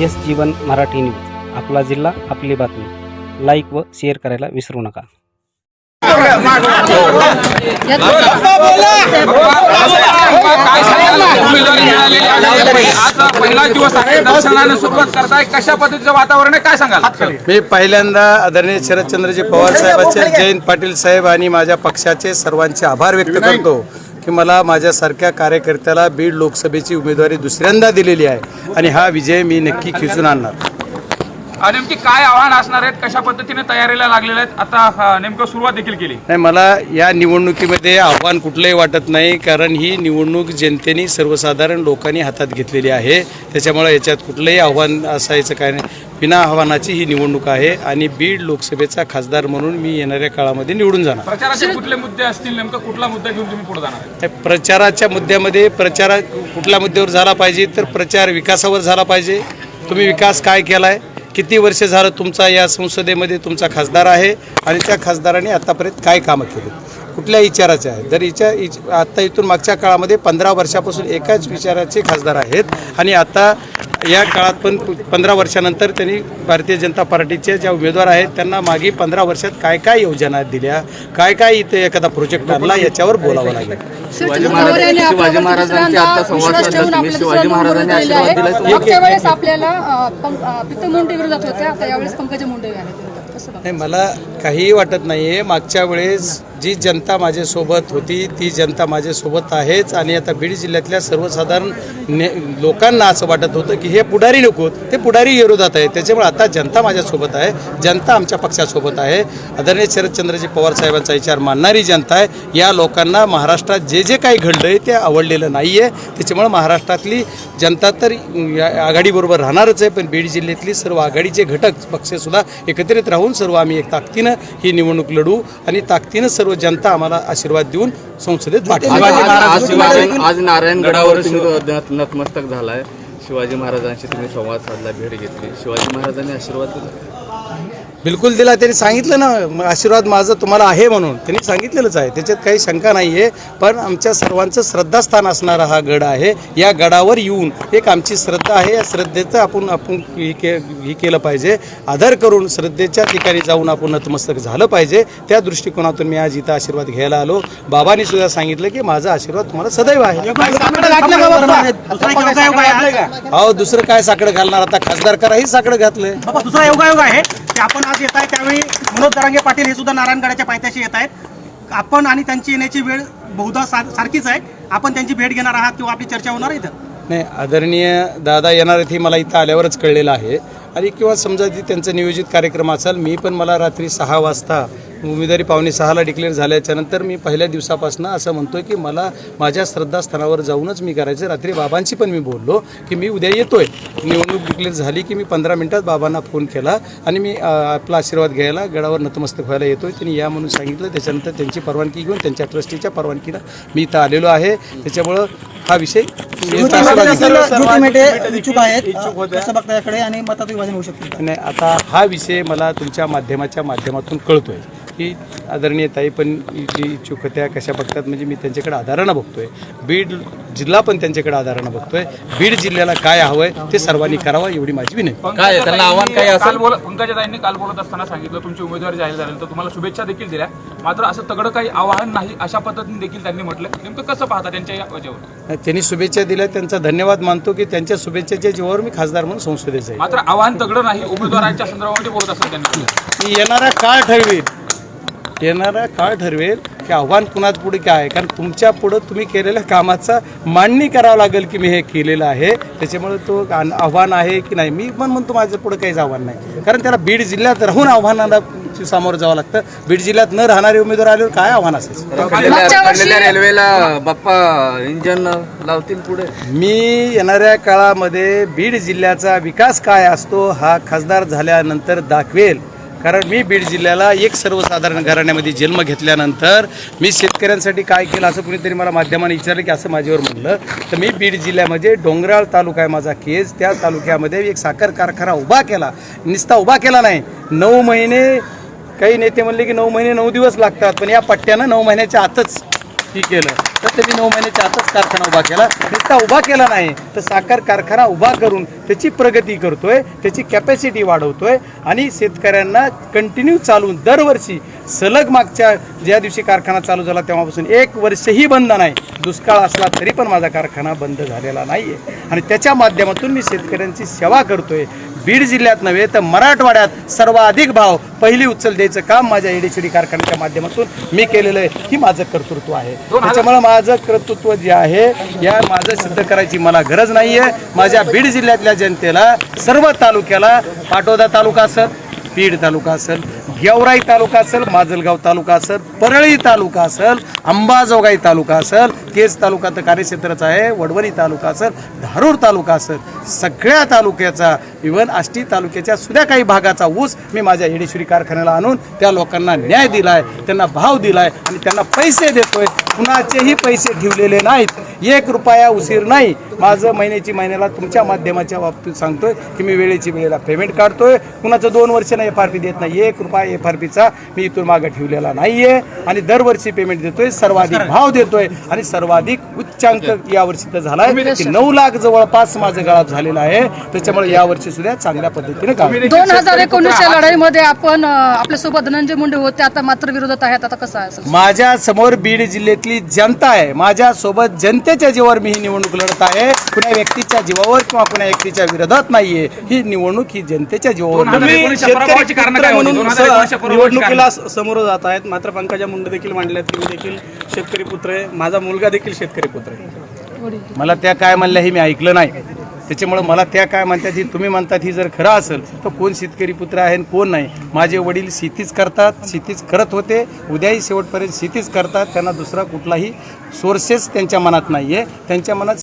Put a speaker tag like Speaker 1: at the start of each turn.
Speaker 1: Yes जीवन Marathi news. आपला जिल्हा आपली बातमी. लाईक व शेअर करायला विसरू नका.
Speaker 2: पहिला दिवस आहे दर्शनाने सुरुवात करताय कशा पद्धतीचं वातावरण आहे काय सांगाल
Speaker 3: मी पहिल्यांदा आदरणीय शरदचंद्रजी पवार साहेबांचे जयंत पाटील साहेब आणि माझ्या पक्षाचे सर्वांचे आभार व्यक्त करतो. की मला माझ्यासारख्या कार्यकर्त्याला बीड लोकसभेची उमेदवारी दुसऱ्यांदा दिलेली आहे आणि हा विजय मी नक्की खिचून आणणार.
Speaker 2: नेमकी काय आव्हान असणार आहेत? कशा पद्धतीने तयारीला लागलेले आहेत? आता नेमकं सुरुवात देखील केली.
Speaker 3: नाही मला या निवडणुकीमध्ये आव्हान कुठलंही वाटत नाही कारण ही निवडणूक जनतेने सर्वसाधारण लोकांनी हातात घेतलेली आहे. त्याच्यामुळे याच्यात कुठलंही आव्हान असायचं काय नाही. बिना आव्हानाची ही निवडणूक आहे आणि बीड लोकसभेचा खासदार म्हणून मी येणाऱ्या काळामध्ये निवडून जाणार.
Speaker 2: प्रचाराचे कुठले मुद्दे असतील? नेमकं कुठला मुद्दा घेऊन तुम्ही पुढे जाणार? आहे?
Speaker 3: प्रचाराच्या मुद्द्यामध्ये प्रचार कुठल्या मुद्द्यावर झाला पाहिजे तर प्रचार विकासावर झाला पाहिजे. तुम्ही विकास काय केलाय? किती वर्ष झालं तुमचा या संसदेमध्ये तुमचा खासदार आहे आणि त्या खासदाराने आतापर्यंत काय कामं केली? कुठल्या विचाराचे आहे जर विचार इच- आत्ता इथून मागच्या काळामध्ये पंधरा वर्षापासून एकाच विचाराचे खासदार आहेत आणि आता या काळात पण पंधरा वर्षानंतर त्यांनी भारतीय जनता पार्टीचे ज्या उमेदवार आहेत त्यांना मागे पंधरा वर्षात काय काय योजना दिल्या काय काय इथे एखादा प्रोजेक्ट आणला याच्यावर बोलावं लागेल
Speaker 4: शिवाजी महाराज शिवाजी महाराजांचे आता संवाद साधला तुम्ही शिवाजी महाराजांनी आशीर्वाद दिलाय
Speaker 5: मागच्या वेळेस आपल्याला अ, पं- अ, प्रीतम मुंडे विरोधात होते आता यावेळेस पंकजा मुंडे आहेत विरोधात. कसं बघता?
Speaker 3: नाही मला काहीही वाटत नाही आहे मागच्या वेळेस जी जनता माझ्यासोबत होती ती जनता माझ्यासोबत आहेच. आणि आता बीड जिल्ह्यातल्या सर्वसाधारण ने लोकांना असं वाटत होतं की हे पुढारी नको ते पुढारी विरोधात आहे त्याच्यामुळे आता जनता माझ्यासोबत आहे जनता आमच्या पक्षासोबत आहे. आदरणीय शरदचंद्रजी पवार साहेबांचा विचार मानणारी जनता आहे. या लोकांना महाराष्ट्रात जे जे काही घडलं आहे ते आवडलेलं नाही आहे त्याच्यामुळे महाराष्ट्रातली जनता तर या आघाडीबरोबर राहणारच आहे पण बीड जिल्ह्यातली सर्व आघाडीचे घटक पक्षसुद्धा एकत्रित राहून सर्व आम्ही एक ताकदीनं ही निवडणूक लढू आणि ताकदीनं सर्व जनता आम्हाला आशीर्वाद देऊन संसदेत
Speaker 4: आज- आज शिवाजी आज नारायणगडावर नतमस्तक झालाय. शिवाजी महाराजांशी तुम्ही संवाद साधला भेट घेतली. शिवाजी महाराजांनी आशीर्वाद दिला.
Speaker 3: बिलकुल दिला. त्यांनी सांगितलं ना आशीर्वाद माझा तुम्हाला आहे म्हणून. त्यांनी सांगितलेलंच आहे. त्याच्यात काही शंका नाही आहे पण आमच्या सर्वांचं श्रद्धास्थान असणारा हा गड आहे. या गडावर येऊन एक आमची श्रद्धा आहे. या श्रद्धेचं आपण आपण हे के हे केलं पाहिजे. आदर करून श्रद्धेच्या ठिकाणी जाऊन आपण नतमस्तक झालं पाहिजे. त्या दृष्टिकोनातून मी आज इथं आशीर्वाद घ्यायला आलो. बाबांनी सुद्धा सांगितलं की माझा आशीर्वाद तुम्हाला सदैव आहे. अहो दुसरं काय साकडं घालणार? आता खासदार कराही साकडं घातलंय.
Speaker 6: दुसरा योगायोग आहे. आपण आज येत आहे त्यावेळी मनोज दरांगे पाटील हे सुद्धा नारायणगडाच्या पायथ्याशी येत आहेत. आपण आणि त्यांची येण्याची वेळ बहुधा सा- सारखीच आहे. आपण त्यांची भेट घेणार आहात किंवा आपली चर्चा होणार आहे इथं?
Speaker 3: नाही आदरणीय दादा येणार आहेत हे मला इथं आल्यावरच कळलेलं आहे. आणि किंवा समजा ती त्यांचं नियोजित कार्यक्रम असाल मी पण मला रात्री सहा वाजता उमेदवारी पावणे सहाला डिक्लेअर झाल्याच्यानंतर मी पहिल्या दिवसापासून असं म्हणतोय की मला माझ्या श्रद्धास्थानावर जाऊनच मी करायचं. रात्री बाबांशी पण मी बोललो की मी उद्या येतोय. निवडणूक डिक्लेअर झाली की मी पंधरा मिनिटात बाबांना फोन केला आणि मी आपला आशीर्वाद घ्यायला गडावर नतमस्तक व्हायला येतोय. त्यांनी या म्हणून सांगितलं. त्याच्यानंतर त्यांची परवानगी घेऊन त्यांच्या ट्रस्टीच्या परवानगीनं मी इथं आलेलो आहे. त्याच्यामुळं हा विषय
Speaker 6: इच्छुक आहेत. कसं बघता याकडे आणि मतात विभाजन होऊ शकते.
Speaker 3: नाही आता हा विषय मला तुमच्या माध्यमाच्या माध्यमातून कळतोय. की आदरणीय ताई पण जी इच्छुक होत्या कशा बघतात? म्हणजे मी त्यांच्याकडे आधारानं बघतोय. बीड जिल्हा पण त्यांच्याकडे आधारानं बघतोय. बीड जिल्ह्याला काय हवंय ते सर्वांनी करावं एवढी माझी विनंती.
Speaker 4: काय त्यांना आव्हान काय
Speaker 2: काल
Speaker 4: असेल
Speaker 2: बोलत पंकजाताईंनी काल बोलत असताना सांगितलं तुमची उमेदवारी जाहीर झाल्यानंतर तुम्हाला शुभेच्छा देखील दिल्या. मात्र असं तगडं काही आवाहन नाही अशा पद्धतीने देखील त्यांनी म्हटलं. नेमकं कसं पाहता त्यांच्या या वजेवर?
Speaker 3: त्यांनी शुभेच्छा दिल्या त्यांचा धन्यवाद मानतो की त्यांच्या शुभेच्छेच्या जीवावर मी खासदार म्हणून संसदेत जाईल.
Speaker 2: मात्र आव्हान तगडं नाही उमेदवारांच्या संदर्भामध्ये बोलत असतात त्यांनी.
Speaker 3: येणारा काळ ठरवेल येणारा काळ ठरवेल की आव्हान कुणात पुढे काय आहे? कारण तुमच्या पुढं तुम्ही केलेल्या कामाचा मांडणी करावं लागेल की मी हे केलेलं आहे. त्याच्यामुळे तो आव्हान आहे की नाही? मी पण म्हणतो माझं पुढं काहीच आव्हान नाही. कारण त्याला बीड जिल्ह्यात राहून आव्हानाला सामोरं जावं लागतं. बीड जिल्ह्यात न राहणारे उमेदवार आल्यावर काय आव्हान
Speaker 4: पडलेल्या रेल्वेला बाप्पा इंजन लावतील पुढे.
Speaker 3: मी येणाऱ्या काळामध्ये बीड जिल्ह्याचा विकास काय असतो हा खासदार झाल्यानंतर दाखवेल. कारण मी बीड जिल्ह्याला एक सर्वसाधारण घराण्यामध्ये जन्म घेतल्यानंतर मी शेतकऱ्यांसाठी काय केलं असं कुणीतरी मला माध्यमाने विचारलं की असं माझ्यावर म्हणलं तर मी बीड जिल्ह्यामध्ये डोंगराळ तालुका आहे माझा केस त्या तालुक्यामध्ये एक साखर कारखाना उभा केला. नुसता उभा केला नाही. नऊ महिने काही नेते म्हणले की नऊ महिने नऊ दिवस लागतात पण या पट्ट्यानं नऊ महिन्याच्या आतच ती केलं. तर त्यांनी नऊ महिन्याच्या आतच कारखाना उभा केला. नुसता उभा केला नाही तर साखर कारखाना उभा करून त्याची प्रगती करतोय त्याची कॅपॅसिटी वाढवतोय आणि शेतकऱ्यांना कंटिन्यू चालून दरवर्षी सलग मागच्या ज्या दिवशी कारखाना चालू झाला तेव्हापासून एक वर्षही बंद नाही. दुष्काळ असला तरी पण माझा कारखाना बंद झालेला नाही आहे आणि त्याच्या माध्यमातून मी शेतकऱ्यांची सेवा करतोय. बीड जिल्ह्यात नव्हे तर मराठवाड्यात सर्वाधिक भाव पहिली उचल द्यायचं काम माझ्या एडीसीडी कारखान्याच्या माध्यमातून मी केलेलं आहे. ही माझं कर्तृत्व आहे. त्याच्यामुळे माझं कर्तृत्व जे आहे या माझं सिद्ध करायची मला गरज नाही आहे माझ्या बीड जिल्ह्यातल्या जनतेला सर्व तालुक्याला पाटोदा तालुका असेल बीड तालुका असेल गेवराई तालुका असेल माजलगाव तालुका असेल परळी तालुका असेल अंबाजोगाई तालुका असेल केज तालुका तर कार्यक्षेत्रच आहे वडवणी तालुका असेल धारूर तालुका असेल सगळ्या तालुक्याचा इव्हन आष्टी तालुक्याच्या सुद्धा काही भागाचा ऊस मी माझ्या येडेश्वरी कारखान्याला आणून त्या लोकांना न्याय दिलाय त्यांना भाव दिलाय आणि त्यांना पैसे देतोय. कुणाचेही पैसे ठेवलेले नाहीत. एक रुपया उशीर नाही. माझं महिन्याची महिन्याला तुमच्या माध्यमाच्या बाबतीत सांगतोय की मी वेळेची वेळेला पेमेंट काढतोय. कुणाचं दोन वर्षानं एफ आर पी देत नाही एक रुपया एफ आर पीचा मी इथून मागं ठेवलेला नाहीये. आणि दरवर्षी पेमेंट देतोय. सर्वाधिक भाव देतोय. आणि सर्वाधिक उच्चांक यावर्षी तर झालाय. की नऊ लाख जवळपास माझं गाळात झालेलं आहे. त्याच्यामुळे यावर्षी सुद्धा चांगल्या पद्धतीने काम
Speaker 5: दोन हजार एकोणीसच्या लढाईमध्ये आपण अ, आपल्यासोबत धनंजय मुंडे होते. आता मात्र विरोधात आहेत. आता कसं आहे?
Speaker 3: माझ्यासमोर बीड जिल्ह्यातली जनता आहे. माझ्या सोबत जनतेच्या जीवावर मी ही निवडणूक लढत आहे. कुण्या व्यक्तीच्या जीवावर किंवा कुण्या व्यक्तीच्या विरोधात नाहीये. ही निवडणूक ही जनतेच्या जीवावर आहे.
Speaker 7: निवडणुकीला. समोर जात आहेत. मात्र पंकजा मुंडे देखील मांडल्यात देखील शेतकरी पुत्र आहे. माझा मुलगा देखील शेतकरी पुत्र आहे.
Speaker 3: मला त्या काय म्हणल्या हे मी ऐकलं नाही. त्याच्यामुळे मला त्या काय म्हणतात ही तुम्ही म्हणतात ही जर खरं असेल तर कोण शेतकरी पुत्र आहे आणि कोण नाही? माझे वडील शेतीच करतात शेतीच करत होते. उद्याही शेवटपर्यंत शेतीच करतात. त्यांना दुसरा कुठलाही सोर्सेस त्यांच्या मनात नाही आहे त्यांच्या मनात